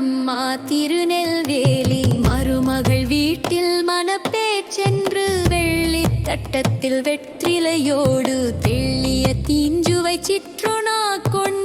அம்மா திருநெல்வேலி மருமகள் வீட்டில் மனப்பேச்சென்று வெள்ளி தட்டத்தில் வெற்றிலையோடு தெள்ளிய தீஞ்சுவை சிற்றுனா கொண்டு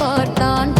பார்த்தான்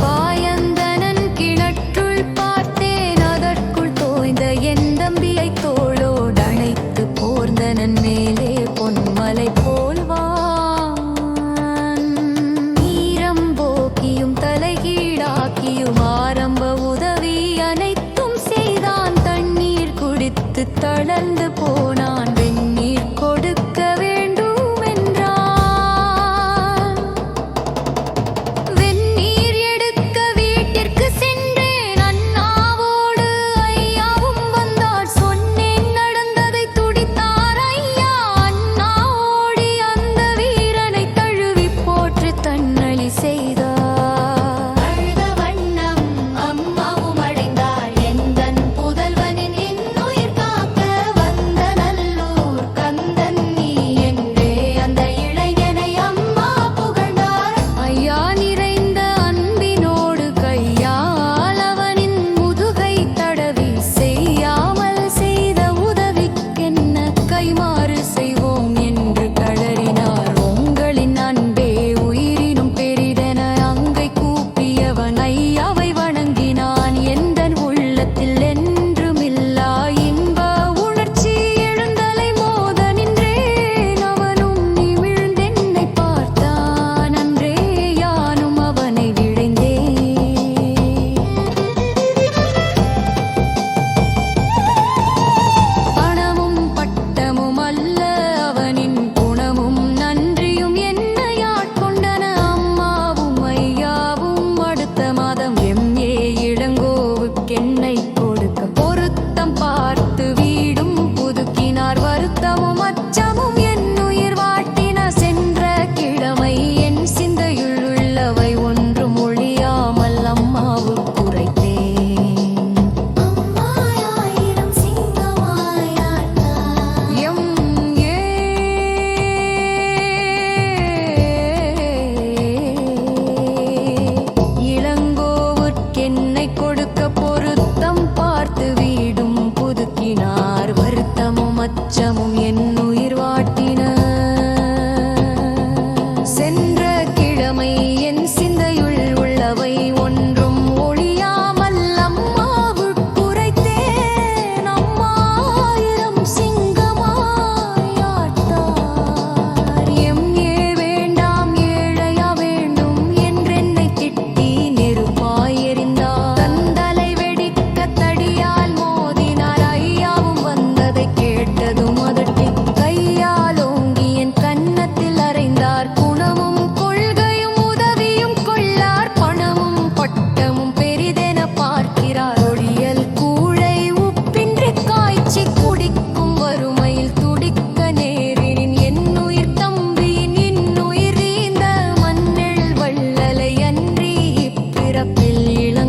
失了。